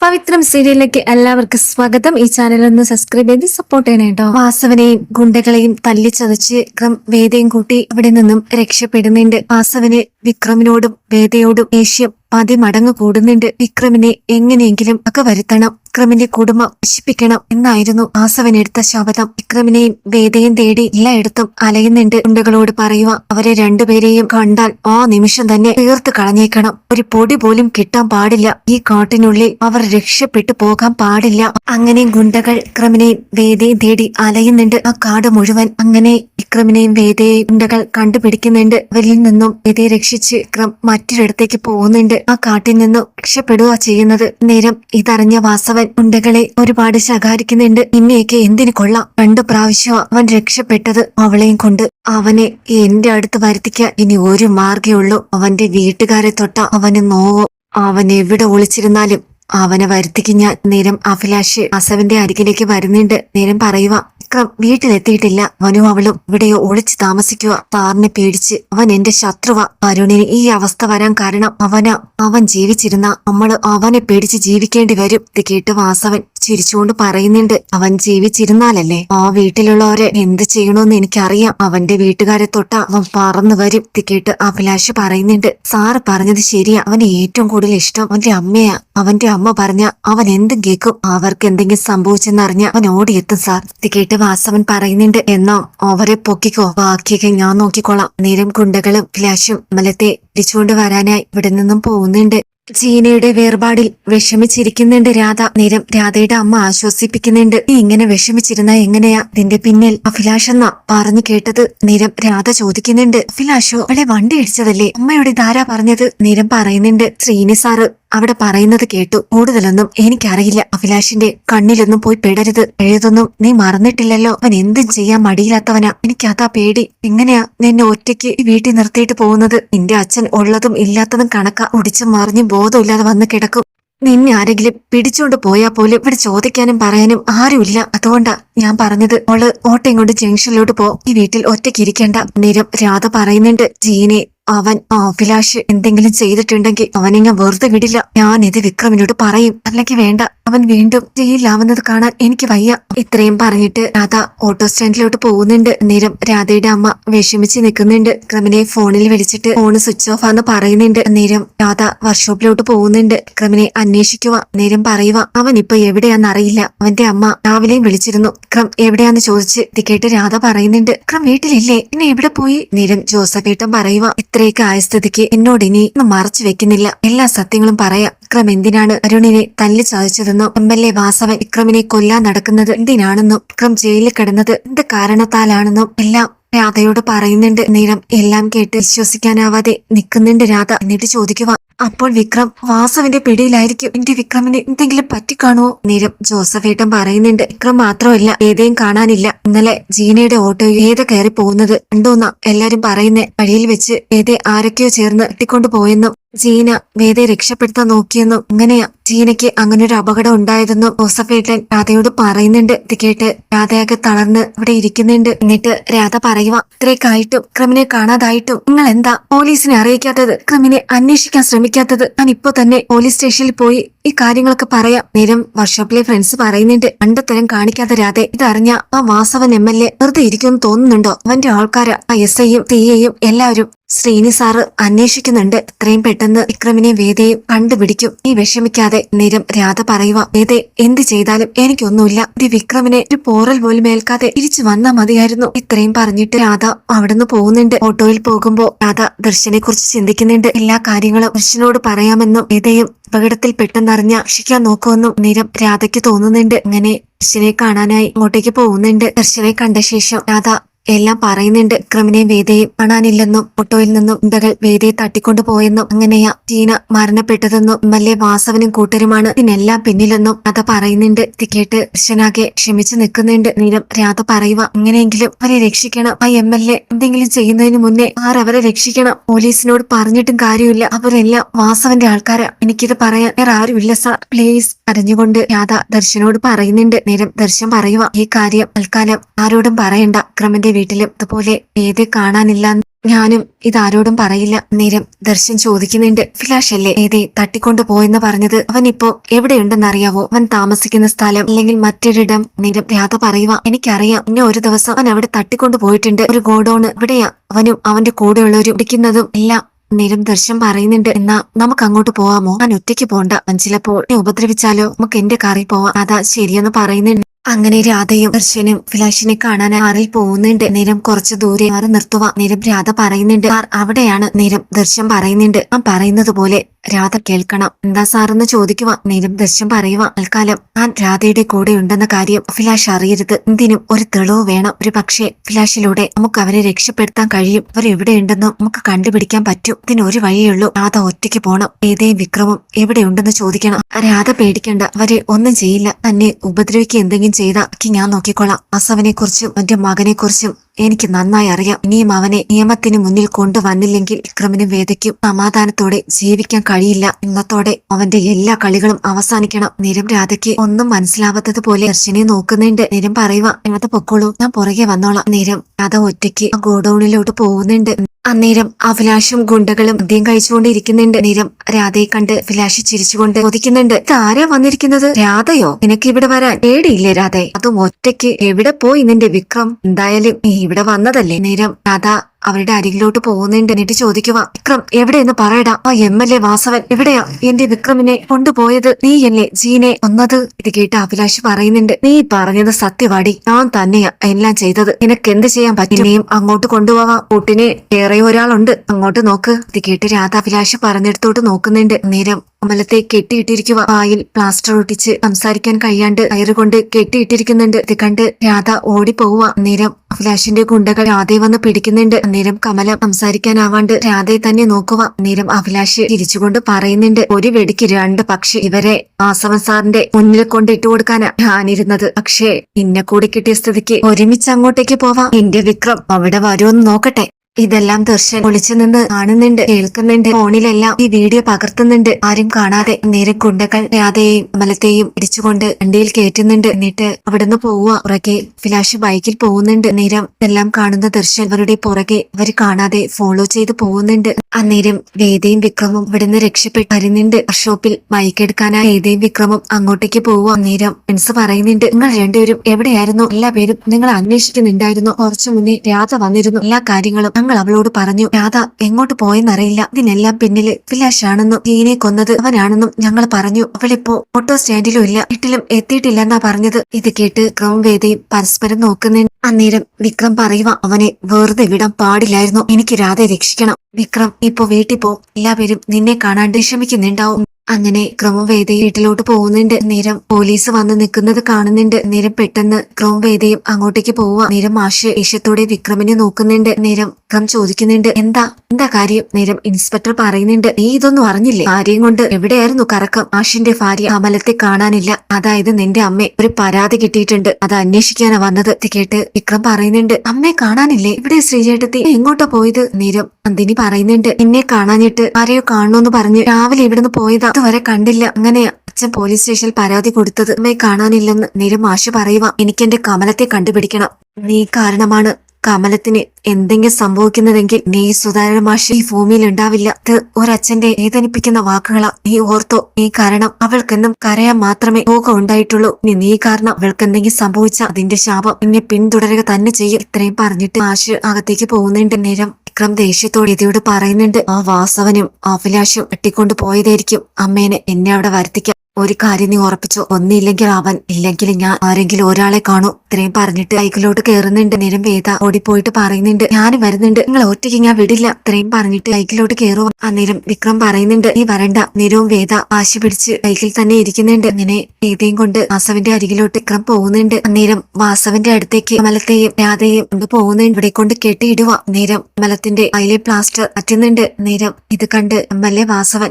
പവിത്രം സീരിയലിലേക്ക് എല്ലാവർക്കും സ്വാഗതം. ഈ ചാനൽ ഒന്ന് സബ്സ്ക്രൈബ് ചെയ്ത് സപ്പോർട്ട് ചെയ്യണം കേട്ടോ വാസവനെയും ഗുണ്ടകളെയും തല്ലി തല്ലിച്ചതച്ച് വിക്രം വേദയും കൂട്ടി അവിടെ നിന്നും രക്ഷപ്പെടുന്നുണ്ട്. വാസവന് വിക്രമിനോടും വേദയോടും ദേഷ്യം പതിമടങ്ങ് കൂടുന്നുണ്ട് വിക്രമിനെ എങ്ങനെയെങ്കിലും ഒക്കെ വരുത്തണം. വിക്രമിന്റെ കുടുംബം നശിപ്പിക്കണം എന്നായിരുന്നു ആസവൻ എടുത്ത ശപഥം വിക്രമിനെയും വേദയും തേടി എല്ലായിടത്തും അലയുന്നുണ്ട്. ഗുണ്ടകളോട് പറയുക അവരെ രണ്ടുപേരെയും കണ്ടാൽ ആ നിമിഷം തന്നെ തീർത്ത് കളഞ്ഞേക്കണം. ഒരു പൊടി പോലും കിട്ടാൻ പാടില്ല. ഈ കാട്ടിനുള്ളിൽ അവർ രക്ഷപ്പെട്ടു പോകാൻ പാടില്ല. അങ്ങനെ ഗുണ്ടകൾ വിക്രമിനെയും വേദയും തേടി അലയുന്നുണ്ട്. ആ കാട് മുഴുവൻ അങ്ങനെ വിക്രമിനെയും വേദയെയും ഗുണ്ടകൾ കണ്ടുപിടിക്കുന്നുണ്ട്. അവരിൽ നിന്നും വേദയെ രക്ഷിച്ച് വിക്രം മറ്റൊരിടത്തേക്ക് പോകുന്നുണ്ട്. ആ കാട്ടിൽ നിന്നും രക്ഷപ്പെടുക ചെയ്യുന്നത്. നേരം ഇതറിഞ്ഞ വാസവൻ മുണ്ടകളെ ഒരുപാട് ശകാരിക്കുന്നുണ്ട്. നിന്നെയൊക്കെ എന്തിനു കൊള്ളാം? രണ്ടു പ്രാവശ്യം അവൻ രക്ഷപ്പെട്ടത് അവളെയും കൊണ്ട്. അവനെ എന്റെ അടുത്ത് വരുത്തിക്കാൻ ഇനി ഒരു മാർഗേ ഉള്ളൂ. അവന്റെ വീട്ടുകാരെ തൊട്ട അവന് നോവോ. അവൻ എവിടെ ഒളിച്ചിരുന്നാലും അവനെ വരുത്തിക്ക് ഞാൻ. നേരം അഭിലാഷ് അസവന്റെ അരികിലേക്ക് വരുന്നുണ്ട്. നേരം പറയുക വിക്രം വീട്ടിലെത്തിയിട്ടില്ല. അവനും അവളും ഇവിടെയോ ഒളിച്ചു താമസിക്കുക. താറിനെ പേടിച്ച് അവൻ എന്റെ ശത്രുവ. അരുണിന് ഈ അവസ്ഥ വരാൻ കാരണം അവന. അവൻ ജീവിച്ചിരുന്ന. നമ്മൾ അവനെ പേടിച്ച് ജീവിക്കേണ്ടി വരും. ഇത് കേട്ട് വാസവൻ ചിരിച്ചുകൊണ്ട് പറയുന്നുണ്ട് അവൻ ജീവിച്ചിരുന്നാലല്ലേ? ആ വീട്ടിലുള്ളവരെ എന്ത് ചെയ്യണമെന്ന് എനിക്കറിയാം. അവന്റെ വീട്ടുകാരെ തൊട്ട അവൻ പറന്നു വരും. തിക്കേട്ട് കേട്ട് അഭിലാഷ് പറയുന്നുണ്ട് സാറ് പറഞ്ഞത് ശരിയാ. അവന് ഏറ്റവും കൂടുതൽ ഇഷ്ടം അവന്റെ അമ്മയാ. അവന്റെ അമ്മ പറഞ്ഞ അവൻ എന്തും കേൾക്കും അവർക്ക് എന്തെങ്കിലും സംഭവിച്ചെന്നറിഞ്ഞ അവൻ ഓടിയെത്തും സാർ. തിക്കേട്ട് കേട്ട് വാസവൻ പറയുന്നുണ്ട് എന്നോ അവരെ പൊക്കിക്കോ. ബാക്കിയൊക്കെ ഞാൻ നോക്കിക്കോളാം. നേരം കുണ്ടകളും ഫ്ലാഷും അമലത്തെ തിരിച്ചുകൊണ്ട് വരാനായി ഇവിടെ നിന്നും പോകുന്നുണ്ട്. ജീനയുടെ വേർപാടിൽ വിഷമിച്ചിരിക്കുന്നുണ്ട് രാധ. നേരം രാധയുടെ അമ്മ ആശ്വസിപ്പിക്കുന്നുണ്ട്. നീ ഇങ്ങനെ വിഷമിച്ചിരുന്ന എങ്ങനെയാ? നിന്റെ പിന്നിൽ അഭിലാഷ് എന്ന പറഞ്ഞു കേട്ടത് നേരം രാധ ചോദിക്കുന്നുണ്ട്. അഭിലാഷോ അവളെ വണ്ടി ഇടിച്ചതല്ലേ? അമ്മയോട് ഇതാരാ പറഞ്ഞത്? നേരം പറയുന്നുണ്ട് ശ്രീനി സാറ്. അവിടെ പറയുന്നത് കേട്ടു. കൂടുതലൊന്നും എനിക്കറിയില്ല. അഭിലാഷിന്റെ കണ്ണിലൊന്നും പോയി പെടരുത്. എഴുതൊന്നും നീ മറന്നിട്ടില്ലല്ലോ. അവൻ എന്തും ചെയ്യാൻ മടിയില്ലാത്തവനാ. എനിക്കതാ പേടി. എങ്ങനെയാ നിന്നെ ഒറ്റയ്ക്ക് വീട്ടിൽ നിർത്തിയിട്ട് പോകുന്നത്? നിന്റെ അച്ഛൻ ഉള്ളതും ഇല്ലാത്തതും കണക്ക. ഒടിച്ചും മറിഞ്ഞും ബോധമില്ലാതെ വന്ന് കിടക്കും. നിന്നെ ആരെങ്കിലും പിടിച്ചുകൊണ്ട് പോയാൽ പോലും ഇവിടെ ചോദിക്കാനും പറയാനും ആരുമില്ല. അതുകൊണ്ടാ ഞാൻ പറഞ്ഞത്. ഓൾ ഓട്ടം കൊണ്ട് ജംഗ്ഷനിലോട്ട് പോ. ഈ വീട്ടിൽ ഒറ്റയ്ക്ക് ഇരിക്കേണ്ട. നേരം രാധ പറയുന്നുണ്ട് ജീനെ അവൻ അഭിലാഷ് എന്തെങ്കിലും ചെയ്തിട്ടുണ്ടെങ്കിൽ അവനെ ഞാൻ വെറുതെ വിടില്ല. ഞാൻ ഇത് വിക്രമിനോട് പറയും. അല്ലെങ്കിൽ വേണ്ട. അവൻ വീണ്ടും ജയിലിലാവുന്നത് കാണാൻ എനിക്ക് വയ്യ. ഇത്രയും പറഞ്ഞിട്ട് രാധ ഓട്ടോ സ്റ്റാൻഡിലോട്ട് പോകുന്നുണ്ട്. നേരം രാധയുടെ അമ്മ വിഷമിച്ച് നിൽക്കുന്നുണ്ട്. ക്രമിനെ ഫോണിൽ വിളിച്ചിട്ട് ഫോണ് സ്വിച്ച് ഓഫ് ആന്ന് പറയുന്നുണ്ട്. നേരം രാധ വർക്ക്ഷോപ്പിലോട്ട് പോകുന്നുണ്ട്. ക്രമിനെ അന്വേഷിക്കുക നേരം പറയുക അവൻ ഇപ്പൊ എവിടെയാന്ന് അറിയില്ല. അവന്റെ അമ്മ രാവിലെയും വിളിച്ചിരുന്നു. ക്രം എവിടെയാന്ന് ചോദിച്ച് ഇത് രാധ പറയുന്നുണ്ട്. ക്രം വീട്ടിലില്ലേ? പിന്നെ എവിടെ പോയി? നേരം ജോസഫേട്ടൻ പറയുക ഇത്രയൊക്കെ ആയ സ്ഥിതിക്ക് എന്നോട് ഇനി ഒന്നും മറച്ചു വെക്കുന്നില്ല. എല്ലാ സത്യങ്ങളും പറയാം. വിക്രം എന്തിനാണ് അരുണിനെ തല്ലി ചതച്ചതെന്നോ എം എൽ എ വാസവൻ വിക്രമിനെ കൊല്ലാൻ നടക്കുന്നത് എന്തിനാണെന്നും വിക്രം ജയിലിൽ കിടന്നത് എന്ത് കാരണത്താലാണെന്നും എല്ലാം രാധയോട് പറയുന്നുണ്ട്. നേരം എല്ലാം കേട്ട് വിശ്വസിക്കാനാവാതെ നിൽക്കുന്നുണ്ട് രാധ. എന്നിട്ട് ചോദിക്കുക അപ്പോൾ വിക്രം വാസവിന്റെ പിടിയിലായിരിക്കും. എന്റെ വിക്രമിന് എന്തെങ്കിലും പറ്റിക്കാണുവോ നേരം ജോസഫേട്ടൻ പറയുന്നുണ്ട് വിക്രം മാത്രമല്ല ഏതേയും കാണാനില്ല. ഇന്നലെ ജീനയുടെ ഓട്ടോ ഏത കയറി പോകുന്നത് കണ്ടോന്നാ എല്ലാരും പറയുന്നേ. വഴിയിൽ വെച്ച് ഏതേ ആരൊക്കെയോ ചേർന്ന് എത്തിക്കൊണ്ടു പോയെന്നും ജീന വേദയെ രക്ഷപ്പെടുത്താൻ നോക്കിയെന്നും ഇങ്ങനെയാ ജീനയ്ക്ക് അങ്ങനെ ഒരു അപകടം ഉണ്ടായതെന്നും ജോസഫേട്ടൻ രാധയോട് പറയുന്നുണ്ട്. ഇത് കേട്ട് രാധയൊക്കെ തളർന്ന് അവിടെ ഇരിക്കുന്നുണ്ട്. എന്നിട്ട് രാധ പറയുക ഇത്രയൊക്കെ ക്രിമിനെ ക്രമിനെ കാണാതായിട്ടും നിങ്ങൾ എന്താ പോലീസിനെ അറിയിക്കാത്തത്? ക്രിമിനെ അന്വേഷിക്കാൻ ശ്രമിക്കാത്തത്? ഞാൻ ഇപ്പൊ തന്നെ പോലീസ് സ്റ്റേഷനിൽ പോയി ഈ കാര്യങ്ങളൊക്കെ പറയാം. നേരം വർക്ക്ഷോപ്പിലെ ഫ്രണ്ട്സ് പറയുന്നുണ്ട് കണ്ടത്തരം കാണിക്കാതെ രാതെ ഇതറിഞ്ഞ ആ വാസവൻ എം എൽ എ വെറുതെ ഇരിക്കുമെന്ന് തോന്നുന്നുണ്ടോ? അവന്റെ ആൾക്കാര് ആ എസ് ഐയും തീയെയും എല്ലാവരും ശ്രീനി സാറ് അന്വേഷിക്കുന്നുണ്ട്. എത്രയും പെട്ടെന്ന് വിക്രമിനെ വേദയും കണ്ടുപിടിക്കും. നീ വിഷമിക്കാതെ നേരം രാധ പറയുക വേദ എന്ത് ചെയ്താലും എനിക്കൊന്നുമില്ല. ഒരു വിക്രമിനെ ഒരു പോറൽ പോലും ഏൽക്കാതെ തിരിച്ചു വന്നാ മതിയായിരുന്നു. ഇത്രയും പറഞ്ഞിട്ട് രാധ അവിടുന്ന് പോകുന്നുണ്ട്. ഓട്ടോയിൽ പോകുമ്പോ രാധ ദർശനെ കുറിച്ച് ചിന്തിക്കുന്നുണ്ട്. എല്ലാ കാര്യങ്ങളും ദർശനോട് പറയാമെന്നും വേദയും അപകടത്തിൽ പെട്ടെന്നറിഞ്ഞ രക്ഷിക്കാൻ നോക്കുമെന്നും നേരം രാധയ്ക്ക് തോന്നുന്നുണ്ട്. അങ്ങനെ ദർശനെ കാണാനായി ഇങ്ങോട്ടേക്ക് പോകുന്നുണ്ട്. ദർശനെ കണ്ട ശേഷം രാധ എല്ലാം പറയുന്നുണ്ട്. ക്രിമിനെ വേദയെ കാണാനില്ലെന്നും ഓട്ടോയിൽ നിന്നും ഉണ്ടകൾ വേദയെ തട്ടിക്കൊണ്ടു പോയെന്നും അങ്ങനെയാ ടീന മരണപ്പെട്ടതെന്നും എം എൽ എ വാസവനും കൂട്ടരുമാണ് ഇതിനെല്ലാം പിന്നിലെന്നും അത പറയുന്നുണ്ട്. ഇത് കേട്ട് ദർശനാകെ ക്ഷമിച്ചു നിൽക്കുന്നുണ്ട്. നീലം രാധ പറയുക അങ്ങനെയെങ്കിലും അവരെ രക്ഷിക്കണം. ആ എം എൽ എ എന്തെങ്കിലും ചെയ്യുന്നതിന് മുന്നേ ആർ അവരെ രക്ഷിക്കണം? പോലീസിനോട് പറഞ്ഞിട്ടും കാര്യമില്ല. അവരെല്ലാം വാസവന്റെ ആൾക്കാരാ. എനിക്കിത് പറയാൻ വേറെ ആരുമില്ല സാർ. പ്ലീസ് അറിഞ്ഞുകൊണ്ട് രാധ ദർശനോട് പറയുന്നുണ്ട്. നേരം ദർശൻ പറയുക ഈ കാര്യം തൽക്കാലം ആരോടും പറയണ്ട. ക്രമന്റെ വീട്ടിലും ഇതുപോലെ ഏതെ കാണാനില്ല ഞാനും ഇതാരോടും പറയില്ല. നേരം ദർശൻ ചോദിക്കുന്നുണ്ട് ഫിലാഷ് അല്ലേ ഏതേ തട്ടിക്കൊണ്ടു പോയെന്ന് പറഞ്ഞത്? അവൻ ഇപ്പോ എവിടെയുണ്ടെന്ന് അറിയാവോ അവൻ താമസിക്കുന്ന സ്ഥലം അല്ലെങ്കിൽ മറ്റൊരിടം? നേരം രാധ പറയുക എനിക്കറിയാം ഇന്നെ ഒരു ദിവസം അവൻ അവിടെ തട്ടിക്കൊണ്ടു പോയിട്ടുണ്ട്. ഒരു ഗോഡൌണ് ഇവിടെയാ. അവനും അവന്റെ കൂടെയുള്ളവരും ഇടിക്കുന്നതും എല്ലാം. നേരം ദർശൻ പറയുന്നുണ്ട് എന്നാ നമുക്ക് അങ്ങോട്ട് പോവാമോ? ഞാൻ ഒറ്റയ്ക്ക് പോണ്ട. അവൻ ചിലപ്പോൾ ഉപദ്രവിച്ചാലോ? നമുക്ക് എന്റെ കാറിൽ പോവാം. അതാ ശരിയെന്ന് പറയുന്നുണ്ട്. അങ്ങനെ രാധയും ദർശനും ഫിലാഷിനെ കാണാൻ കാറിൽ പോകുന്നുണ്ട്. നേരം കുറച്ചു ദൂരെ മാറി നിർത്തുക നേരം രാധ പറയുന്നുണ്ട്. സാർ അവിടെയാണ്. നേരം ദർശൻ പറയുന്നുണ്ട്. ആ പറയുന്നത് പോലെ രാധ കേൾക്കണം. എന്താ സാറെന്ന് ചോദിക്കുക നേരം ദർശൻ പറയുക തൽക്കാലം ഞാൻ രാധയുടെ കൂടെ ഉണ്ടെന്ന കാര്യം ഫിലാഷ് അറിയരുത്. എന്തിനും ഒരു തെളിവ് വേണം. ഒരു പക്ഷേ ഫിലാഷിലൂടെ നമുക്ക് അവരെ രക്ഷപ്പെടുത്താൻ കഴിയും. അവർ എവിടെയുണ്ടെന്നും നമുക്ക് കണ്ടുപിടിക്കാൻ പറ്റും. ഇതിന് ഒരു വഴിയുള്ളൂ രാധ ഒറ്റയ്ക്ക് പോണം. ഏതേ വിക്രമം എവിടെയുണ്ടെന്ന് ചോദിക്കണം. രാധ പേടിക്കണ്ട. അവരെ ഒന്നും ചെയ്യില്ല. തന്നെ ഉപദ്രവിക്കുക എന്തെങ്കിലും ചെയ്താ. ബാക്കി ഞാൻ നോക്കിക്കൊള്ളാം. അസവനെ കുറിച്ചും എന്റെ മകനെ കുറിച്ചും എനിക്ക് നന്നായി അറിയാം. ഇനിയും അവനെ നിയമത്തിന് മുന്നിൽ കൊണ്ടുവന്നില്ലെങ്കിൽ വിക്രമിനും വേദയ്ക്കും സമാധാനത്തോടെ ജീവിക്കാൻ കഴിയില്ല. ഇന്നത്തോടെ അവന്റെ എല്ലാ കളികളും അവസാനിക്കണം. നിരം രാധയ്ക്ക് ഒന്നും മനസ്സിലാവാത്തത് പോലെ ദർശനെ നോക്കുന്നുണ്ട്. നിരം പറയുക രാധ പൊക്കോളൂ ഞാൻ പുറകെ വന്നോളാം. നിരം രാധ ഒറ്റയ്ക്ക് ഗോഡൌണിലോട്ട് പോകുന്നുണ്ട്. അന്നേരം അഭിലാഷും ഗുണ്ടകളും മദ്യം കഴിച്ചുകൊണ്ടിരിക്കുന്നുണ്ട്. നിരം രാധയെ കണ്ട് അഭിലാഷ് ചിരിച്ചുകൊണ്ട് ചോദിക്കുന്നുണ്ട് ഇതാരാ വന്നിരിക്കുന്നത്? രാധയോ? നിനക്ക് ഇവിടെ വരാൻ പേടിയില്ലേ രാധേ? അതും ഒറ്റയ്ക്ക് എവിടെ പോയി നിന്റെ വിക്രം? എന്തായാലും നീ ഇവിടെ വന്നതല്ലേ? നേരം രാധ അവരുടെ അരികിലോട്ട് പോകുന്നുണ്ട് എന്നിട്ട് ചോദിക്കുക വിക്രം എവിടെയെന്ന് പറയടാ. ആ എം എൽ എ വാസവൻ എവിടെയാ? എന്റെ വിക്രമിനെ കൊണ്ടുപോയത് എന്നെ ജീനെ ഒന്നത് ഇത് കേട്ട് അഭിലാഷ് പറയുന്നുണ്ട്. നീ പറഞ്ഞത് സത്യവാടി. ഞാൻ തന്നെയാ എല്ലാം ചെയ്തത്. നിനക്ക് എന്ത് ചെയ്യാൻ പറ്റും? അങ്ങോട്ട് കൊണ്ടുപോവാം. കൂട്ടിന് ഏറെ ഒരാളുണ്ട്. അങ്ങോട്ട് നോക്ക്. ഇത് കേട്ട് രാധ അഭിലാഷ് പറഞ്ഞെടുത്തോട്ട് നോക്കുന്നുണ്ട്. നേരം അമലത്തെ കെട്ടിയിട്ടിരിക്കുക വായിൽ പ്ലാസ്റ്റർ ഒട്ടിച്ച് സംസാരിക്കാൻ കഴിയാണ്ട് കയറുകൊണ്ട് കെട്ടിയിട്ടിരിക്കുന്നുണ്ട്. ഇത് കണ്ട് രാധ ഓടിപ്പോവുക നേരം അഭിലാഷിന്റെ ഗുണ്ടകൾ രാധയെ വന്ന് പിടിക്കുന്നുണ്ട്. നേരം കമലം സംസാരിക്കാനാവാണ്ട് രാധയെ തന്നെ നോക്കുക നേരം അഭിലാഷ് തിരിച്ചുകൊണ്ട് പറയുന്നുണ്ട് ഒരു വെടിക്ക് രണ്ട് പക്ഷി ഇവരെ ആസവൻ സാറിന്റെ മുന്നിൽ കൊണ്ട് ഇട്ടു കൊടുക്കാനാ ഞാനിരുന്നത്. പക്ഷേ നിന്നെ കൂടി കിട്ടിയ സ്ഥിതിക്ക് ഒരുമിച്ച് അങ്ങോട്ടേക്ക് പോവാം. എന്റെ വിക്രം അവിടെ വരുമെന്ന് നോക്കട്ടെ. ഇതെല്ലാം ദർശൻ ഒളിച്ചു നിന്ന് കാണുന്നുണ്ട് കേൾക്കുന്നുണ്ട്. ഫോണിലെല്ലാം ഈ വീഡിയോ പകർത്തുന്നുണ്ട്. ആരും കാണാതെ നേരെ ഗുണ്ടകൾ രാധയെയും അമലത്തെയും ഇടിച്ചുകൊണ്ട് വണ്ടിയിൽ കയറ്റുന്നുണ്ട്. എന്നിട്ട് അവിടുന്ന് പോവുക. പുറകെ ഫിലാഷ് ബൈക്കിൽ പോകുന്നുണ്ട്. നേരം ഇതെല്ലാം കാണുന്ന ദർശൻ അവരുടെ പുറകെ അവർ കാണാതെ ഫോളോ ചെയ്ത് പോകുന്നുണ്ട്. അന്നേരം വേദയും വിക്രമും ഇവിടുന്ന് രക്ഷപ്പെട്ട് വരുന്നുണ്ട്. ഷോപ്പിൽ ബൈക്ക് എടുക്കാനായി വേദയും വിക്രമും അങ്ങോട്ടേക്ക് പോവുക. അന്നേരം ഫ്രണ്ട്സ് പറയുന്നുണ്ട് നിങ്ങൾ രണ്ടുപേരും എവിടെയായിരുന്നു? എല്ലാ പേരും നിങ്ങൾ അന്വേഷിക്കുന്നുണ്ടായിരുന്നു. കുറച്ചു മുന്നേ രാധ വന്നിരുന്നു. എല്ലാ കാര്യങ്ങളും ഞങ്ങൾ അവളോട് പറഞ്ഞു രാധ എങ്ങോട്ട് പോയെന്നറിയില്ല. ഇതിനെല്ലാം പിന്നിൽ ഫിലാഷ് ആണെന്നും ജീനെ കൊന്നത് അവനാണെന്നും ഞങ്ങൾ പറഞ്ഞു. അവളിപ്പോ ഓട്ടോ സ്റ്റാൻഡിലും ഇല്ല. വീട്ടിലും എത്തിയിട്ടില്ലെന്നാ പറഞ്ഞത്. ഇത് കേട്ട് ക്രോം വേദയും പരസ്പരം നോക്കുന്നുണ്ട് അന്നേരം വിക്രം പറയുക അവനെ വെറുതെ വിടാൻ പാടില്ലായിരുന്നു. എനിക്ക് രാധയെ രക്ഷിക്കണം. വിക്രം ഇപ്പൊ വീട്ടിൽ പോ. എല്ലാവരും നിന്നെ കാണാൻ വിഷമിക്കുന്നുണ്ടാവും. അങ്ങനെ ക്രമവേദ വീട്ടിലോട്ട് പോകുന്നുണ്ട്. നേരം പോലീസ് വന്ന് നിൽക്കുന്നത് കാണുന്നുണ്ട്. നേരം പെട്ടെന്ന് ക്രമവേദയും അങ്ങോട്ടേക്ക് പോവുക. നേരം മാഷ് ദേഷ്യത്തോടെ വിക്രമിനെ നോക്കുന്നുണ്ട്. നേരം വിക്രം ചോദിക്കുന്നുണ്ട് എന്താ? എന്താ കാര്യം? നേരം ഇൻസ്പെക്ടർ പറയുന്നുണ്ട് നീ ഇതൊന്നും അറിഞ്ഞില്ലേ? ഭാര്യയും കൊണ്ട് എവിടെയായിരുന്നു കറക്കം? മാഷിന്റെ ഭാര്യ അമലത്തെ കാണാനില്ല. അതായത് നിന്റെ അമ്മ. ഒരു പരാതി കിട്ടിയിട്ടുണ്ട്. അത് അന്വേഷിക്കാനാ വന്നത്. കേട്ട് വിക്രം പറയുന്നുണ്ട് അമ്മയെ കാണാനില്ലേ? ഇവിടെ ശ്രീചേട്ടത്തി എങ്ങോട്ടാ പോയത്? നേരം നന്ദിനി പറയുന്നുണ്ട് എന്നെ കാണാഞ്ഞിട്ട് ആരെയോ കാണണമെന്ന് പറഞ്ഞ് രാവിലെ ഇവിടുന്ന് പോയതാ. അതുവരെ കണ്ടില്ല. അങ്ങനെയാ അച്ഛൻ പോലീസ് സ്റ്റേഷനിൽ പരാതി കൊടുത്തത് അമ്മയെ കാണാനില്ലെന്ന് നേരം മാഷ് പറയുക എനിക്ക് എന്റെ കമലത്തെ കണ്ടുപിടിക്കണം. നീ കാരണമാണ് കമലത്തിന് എന്തെങ്കിലും സംഭവിക്കുന്നതെങ്കിൽ നീ സുധാരണ മാഷി ഈ ഭൂമിയിൽ ഉണ്ടാവില്ല. ഇത് ഒരച്ഛന്റെ വേദനിപ്പിക്കുന്ന വാക്കുകളാ. നീ ഓർത്തോ നീ കാരണം അവൾക്കെന്നും കരയാൻ മാത്രമേ രോഗം ഉണ്ടായിട്ടുള്ളൂ. ഇനി നീ കാരണം അവൾക്ക് എന്തെങ്കിലും സംഭവിച്ച അതിന്റെ ശാപം. നിന്നെ പിന്തുടരുക തന്നെ ചെയ്യും. ഇത്രയും പറഞ്ഞിട്ട് മാഷ് അകത്തേക്ക് പോകുന്നുണ്ട് നേരം വിക്രം ദേഷ്യത്തോടെ ഇതിയോട് പറയുന്നുണ്ട് ആ വാസവനും അഭിലാഷും വെട്ടിക്കൊണ്ട് പോയതായിരിക്കും അമ്മേനെ എന്നെ അവിടെ വരുത്തിക്കാൻ ഒരു കാര്യം നീ ഉറപ്പിച്ചു? ഒന്നില്ലെങ്കിൽ അവൻ ഇല്ലെങ്കിൽ ഞാൻ. ആരെങ്കിലും ഒരാളെ കാണൂ. ഇത്രയും പറഞ്ഞിട്ട് ബൈക്കിലോട്ട് കയറുന്നുണ്ട് നേരം വേദ ഓടിപ്പോയിട്ട് പറയുന്നുണ്ട്. ഞാൻ വരുന്നുണ്ട്. നിങ്ങൾ ഒറ്റയ്ക്ക് ഞാൻ വിടില്ല. ഇത്രയും പറഞ്ഞിട്ട് ബൈക്കിലോട്ട് കയറും അന്നേരം വിക്രം പറയുന്നുണ്ട്. നീ വരണ്ട. നേരവും വേദ ആശി പിടിച്ച് ബൈക്കിൽ തന്നെ ഇരിക്കുന്നുണ്ട്. അങ്ങനെ വേദയും കൊണ്ട് വാസവന്റെ അരികിലോട്ട് വിക്രം പോകുന്നുണ്ട്. അന്നേരം വാസവന്റെ അടുത്തേക്ക് മലത്തെയും രാധയും കൊണ്ട് പോകുന്നുണ്ട്. ഇവിടെ കൊണ്ട് കെട്ടിയിടുക. നേരം മലത്തിന്റെ അതിലെ പ്ലാസ്റ്റർ അറ്റുന്നുണ്ട്. നേരം ഇത് കണ്ട് എം എൽ എ വാസവൻ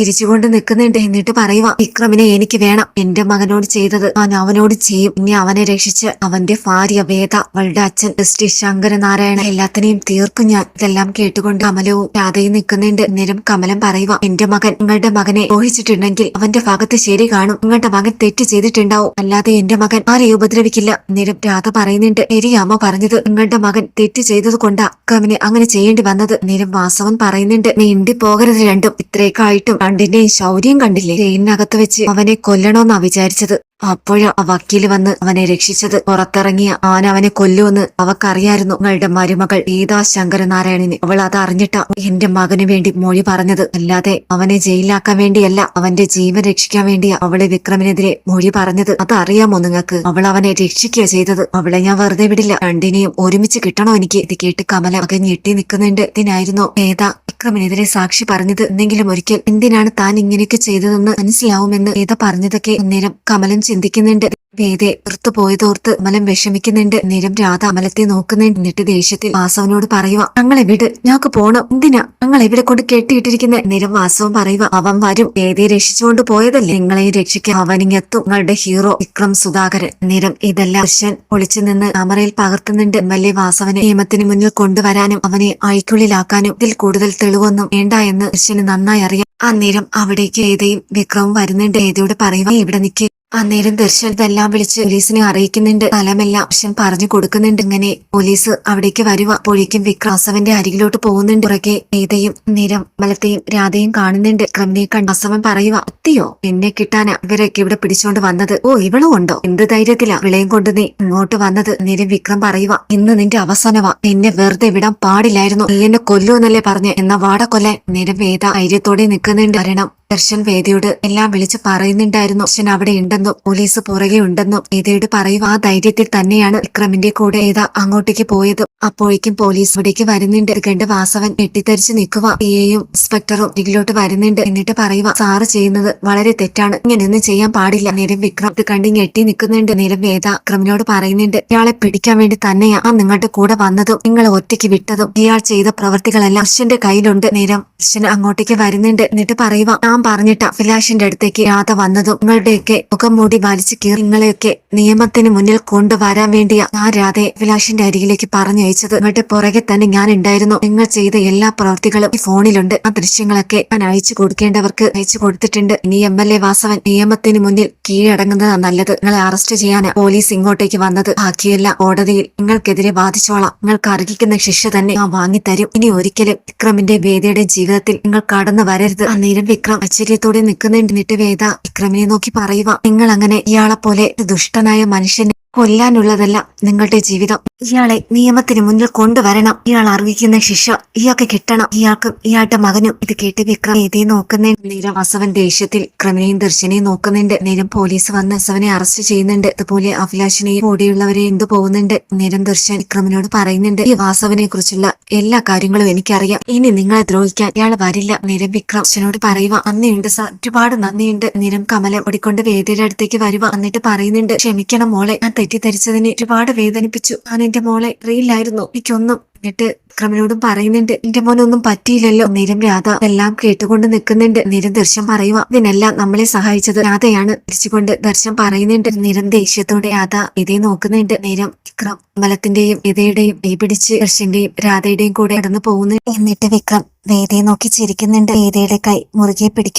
നിൽക്കുന്നുണ്ട്. എന്നിട്ട് പറയുക വിക്രമിനെ എനിക്ക് വേണം. എന്റെ മകനോട് ചെയ്തത് ഞാൻ അവനോട് ചെയ്യും. ഇനി അവനെ രക്ഷിച്ച് അവന്റെ ഭാര്യ വേദ അവളുടെ അച്ഛൻ ജസ്റ്റിസ് ശങ്കരനാരായണ എല്ലാത്തിനെയും തീർക്കും ഞാൻ. ഇതെല്ലാം കേട്ടുകൊണ്ട് കമലവും രാധയും നിൽക്കുന്നുണ്ട്. നേരം കമലം പറയുക എന്റെ മകൻ നിങ്ങളുടെ മകനെ ദ്രോഹിച്ചിട്ടുണ്ടെങ്കിൽ അവന്റെ ഭാഗത്ത് ശരി കാണും. നിങ്ങളുടെ മകൻ തെറ്റ് ചെയ്തിട്ടുണ്ടാവും. അല്ലാതെ എന്റെ മകൻ ആരെയും ഉപദ്രവിക്കില്ല. നേരം രാധ പറയുന്നുണ്ട് ശരിയാമ്മ പറഞ്ഞത് നിങ്ങളുടെ മകൻ തെറ്റ് ചെയ്തത് കൊണ്ടാ. അങ്ങനെ ചെയ്യേണ്ടി വന്നത്. നേരം വാസവൻ പറയുന്നുണ്ട് നീണ്ടി പോകരുത് രണ്ടും. ഇത്രയൊക്കെ ആയിട്ടും രണ്ടിന്റെയും ശൗര്യം കണ്ടില്ലേ? ജയിലിനകത്ത് വെച്ച് അവനെ കൊല്ലണോന്നാ വിചാരിച്ചത്. അപ്പോഴാ വക്കീൽ വന്ന് അവനെ രക്ഷിച്ചത്. പുറത്തിറങ്ങിയ ആന അവനെ കൊല്ലുവെന്ന് അവക്കറിയായിരുന്നു. നിങ്ങളുടെ മരുമകൾ ഗീതാ ശങ്കരനാരായണന്. അവൾ അത് അറിഞ്ഞിട്ട എന്റെ മകന് വേണ്ടി മൊഴി പറഞ്ഞത്. അല്ലാതെ അവനെ ജയിലാക്കാൻ വേണ്ടിയല്ല അവന്റെ ജീവൻ രക്ഷിക്കാൻ വേണ്ടിയ അവളെ വിക്രമിനെതിരെ മൊഴി പറഞ്ഞത്. അത് അറിയാമോ നിങ്ങൾക്ക്? അവൾ അവനെ രക്ഷിക്കുക ചെയ്തത്. അവളെ ഞാൻ വെറുതെ വിടില്ല. രണ്ടിനെയും ഒരുമിച്ച് കിട്ടണോ എനിക്ക്? ഇത് കേട്ട് കമല മകൻ ഞെട്ടി നിൽക്കുന്നുണ്ട്. ഇതിനായിരുന്നു ഏതാ വിക്രമിനെതിരെ സാക്ഷി പറഞ്ഞത്. എന്തെങ്കിലും ഒരിക്കൽ എന്തിനാണ് താൻ ഇങ്ങനെയൊക്കെ ചെയ്തതെന്ന് മനസ്സിലാവുമെന്ന് ഏതാ പറഞ്ഞതൊക്കെ അന്നേരം കമലൻ ചിന്തിക്കുന്നുണ്ട്. വേദെ പുറത്തു പോയതോർത്ത് അമലം വിഷമിക്കുന്നുണ്ട്. നിരം രാധ അമലത്തെ നോക്കുന്നുണ്ട്. എന്നിട്ട് ദേഷ്യത്തിൽ വാസവനോട് പറയുക ഞങ്ങളെ വിട്. ഞങ്ങൾക്ക് പോണം. എന്തിനാ? ഞങ്ങൾ എവിടെ കൊണ്ട് കെട്ടിയിട്ടിരിക്കുന്ന? നിരം വാസവൻ പറയുക അവൻ വരും. വേദയെ രക്ഷിച്ചുകൊണ്ട് പോയതല്ലേ? നിങ്ങളെയും രക്ഷിക്കാൻ അവനിങ്ങെത്തും നിങ്ങളുടെ ഹീറോ വിക്രം സുധാകരൻ. നിരം ഇതെല്ലാം ദർശൻ ഒളിച്ചു നിന്ന് ക്യാമറയിൽ പകർത്തുന്നുണ്ട്. എം എൽ എ വാസവനെ നിയമത്തിന് മുന്നിൽ കൊണ്ടുവരാനും അവനെ അഴിക്കുള്ളിലാക്കാനും ഇതിൽ കൂടുതൽ തെളിവൊന്നും വേണ്ട എന്ന് ദർശന് നന്നായി അറിയാം. അന്നേരം അവിടേക്ക് ഏതയും വിക്രവും വരുന്നുണ്ട്. ഏതയോട് പറയുക "നീ ഇവിടെ നിൽക്ക് അന്നേരം ദർശൻ ഇതെല്ലാം വിളിച്ച് പോലീസിനെ അറിയിക്കുന്നുണ്ട്. സ്ഥലമെല്ലാം ദർശൻ പറഞ്ഞു കൊടുക്കുന്നുണ്ട് ഇങ്ങനെ. പോലീസ് അവിടേക്ക് വരുക അപ്പോഴേക്കും വിക്രാസവന്റെ അരികിലോട്ട് പോകുന്നുണ്ട്. പുറകെ ഏതയും നിരം മലത്തെയും രാധയും കാണുന്നുണ്ട്. ക്രമിനെ കണ്ട് അസവൻ പറയുക അത്തിയോ എന്നെ കിട്ടാനാ ഇവരൊക്കെ ഇവിടെ പിടിച്ചോണ്ട് വന്നത്. ഓ ഇവളും ഉണ്ടോ? എന്ത് ധൈര്യത്തിലാ വിളയും കൊണ്ട് നീ ഇങ്ങോട്ട് വന്നത്? നിരം വിക്രം പറയുക ഇന്ന് നിന്റെ അവസാനവാ. എന്നെ വെറുതെ വിടാൻ പാടില്ലായിരുന്നു. എന്നെ കൊല്ലുമെന്നല്ലേ പറഞ്ഞ്? എന്ന വാട കൊല്ലാൻ? നിരം വേദ ധൈര്യത്തോടെ നിൽക്കുന്നുണ്ട്. കാരണം ദർശൻ വേദിയോട് എല്ലാം വിളിച്ച് പറയുന്നുണ്ടായിരുന്നു. ദർശൻ അവിടെ ഉണ്ടെന്നും പോലീസ് പുറകെ ഉണ്ടെന്നും വേദിയോട് പറയുക ആ ധൈര്യത്തിൽ തന്നെയാണ് വിക്രമിന്റെ കൂടെ ഏതാ അങ്ങോട്ടേക്ക് പോയത്. അപ്പോഴേക്കും പോലീസ് ഇവിടേക്ക് വരുന്നുണ്ട്. കണ്ട് വാസവൻ ഞെട്ടിത്തെറിച്ച് നിൽക്കുക. പിയെയും ഇൻസ്പെക്ടറും ഇതിലോട്ട് വരുന്നുണ്ട് എന്നിട്ട് പറയുക സാറ് ചെയ്യുന്നത് വളരെ തെറ്റാണ്. ഇങ്ങനെയൊന്നും ചെയ്യാൻ പാടില്ല. നേരം വിക്രം ഇത് കണ്ട് ഞെട്ടി നിൽക്കുന്നുണ്ട്. നേരം വേദ വിക്രമിനോട് പറയുന്നുണ്ട് ഇയാളെ പിടിക്കാൻ വേണ്ടി തന്നെയാ നിങ്ങളുടെ കൂടെ വന്നതും നിങ്ങളെ ഒറ്റയ്ക്ക് വിട്ടതും. ഇയാൾ ചെയ്ത പ്രവൃത്തികളെല്ലാം ദർശന്റെ കയ്യിലുണ്ട്. നേരം ദർശൻ അങ്ങോട്ടേക്ക് വരുന്നുണ്ട് എന്നിട്ട് പറയുക ഞാൻ പറഞ്ഞിട്ട് അഭിലാഷിന്റെ അടുത്തേക്ക് രാധ വന്നതും. നിങ്ങളുടെയൊക്കെ മുഖം മൂടി വലിച്ചു കീറി നിങ്ങളെയൊക്കെ നിയമത്തിന് മുന്നിൽ കൊണ്ടുവരാൻ വേണ്ടിയാ. ആ രാധയെ അഭിലാഷിന്റെ അരികിലേക്ക് പറഞ്ഞയച്ചത് നിങ്ങളുടെ പുറകെ തന്നെ ഞാൻ ഉണ്ടായിരുന്നു നിങ്ങൾ ചെയ്ത എല്ലാ പ്രവർത്തികളും ഈ ഫോണിലുണ്ട്. ആ ദൃശ്യങ്ങളൊക്കെ ഞാൻ അയച്ചു കൊടുക്കേണ്ടവർക്ക് അയച്ചു കൊടുത്തിട്ടുണ്ട്. ഇനി എം എൽ എ വാസവൻ നിയമത്തിന് മുന്നിൽ കീഴടങ്ങുന്നതാണ് നല്ലത്. നിങ്ങളെ അറസ്റ്റ് ചെയ്യാൻ പോലീസ് ഇങ്ങോട്ടേക്ക് വന്നത്. ബാക്കിയല്ല കോടതിയിൽ നിങ്ങൾക്കെതിരെ വാദിച്ചോളാം. നിങ്ങൾക്ക് അർഹിക്കുന്ന ശിക്ഷ തന്നെ ഞാൻ വാങ്ങിത്തരും. ഇനി ഒരിക്കലും വിക്രമിന്റെ വേദയുടെ ജീവിതത്തിൽ നിങ്ങൾ കടന്നു വരരുത്. അന്നേരം വിക്രം ആശ്ചര്യത്തോടെ നിൽക്കുന്നുണ്ട്. എന്നിട്ട് വേദ വിക്രമിനെ നോക്കി പറയുക നിങ്ങൾ അങ്ങനെ ഇയാളെ പോലെ ദുഷ്ടനായ മനുഷ്യനെ കൊല്ലാനുള്ളതല്ല നിങ്ങളുടെ ജീവിതം. ഇയാളെ നിയമത്തിന് മുന്നിൽ കൊണ്ടുവരണം. ഇയാൾ അർഹിക്കുന്ന ശിക്ഷ ഇയാൾക്ക് കിട്ടണം. ഇയാൾക്കും ഇയാളുടെ മകനും ഇത് കേട്ട് വിക്രം ഇതേ നോക്കുന്ന. നേരം വാസവൻ ദേഷ്യത്തിൽ ക്രമിനെയും ദർശനെയും നോക്കുന്നുണ്ട്. നേരം പോലീസ് വന്ന് അസവനെ അറസ്റ്റ് ചെയ്യുന്നുണ്ട്. അതുപോലെ അഭിലാഷിനെയും കൂടെയുള്ളവരെ എന്തു പോകുന്നുണ്ട്? നേരം ദർശൻ വിക്രമിനോട് പറയുന്നുണ്ട്. ഈ വാസവനെ കുറിച്ചുള്ള എല്ലാ കാര്യങ്ങളും എനിക്കറിയാം. ഇനി നിങ്ങളെ ദ്രോഹിക്കാൻ ഇയാൾ വരില്ല. നേരം വിക്രം അച്ഛനോട് പറയുക നന്ദിയുണ്ട് സാർ. ഒരുപാട് നന്ദിയുണ്ട്. നേരം കമലം ഓടിക്കൊണ്ട് വേദിയുടെ അടുത്തേക്ക് വരുക എന്നിട്ട് പറയുന്നുണ്ട്. ക്ഷമിക്കണം മോളെ. ഞാൻ തെറ്റിദ്ധരിച്ചതിനെ ഒരുപാട് വേദനിപ്പിച്ചു. ഞാൻ എന്റെ മോളെ അറിയില്ലായിരുന്നു. എനിക്കൊന്നും എന്നിട്ട് വിക്രമനോടും പറയുന്നുണ്ട്. എന്റെ മോനൊന്നും പറ്റിയില്ലല്ലോ. നേരം രാധ എല്ലാം കേട്ടുകൊണ്ട് നിൽക്കുന്നുണ്ട്. നിരം ദർശൻ പറയുക ഇതിനെല്ലാം നമ്മളെ സഹായിച്ചത് രാധയാണ്. തിരിച്ചുകൊണ്ട് ദർശൻ പറയുന്നുണ്ട്. നിരം ദേഷ്യത്തോടെ രാധ ഇതേ നോക്കുന്നുണ്ട്. നേരം വിക്രം മലത്തിന്റെയും ഇതയുടെയും കൈ പിടിച്ച് ദർശന്റെയും രാധയുടെയും കൂടെ കടന്നു പോകുന്നു. എന്നിട്ട് വിക്രം വേദയെ നോക്കി ചിരിക്കുന്നുണ്ട്. വേദയുടെ കൈ മുറുകെ പിടിക്കും.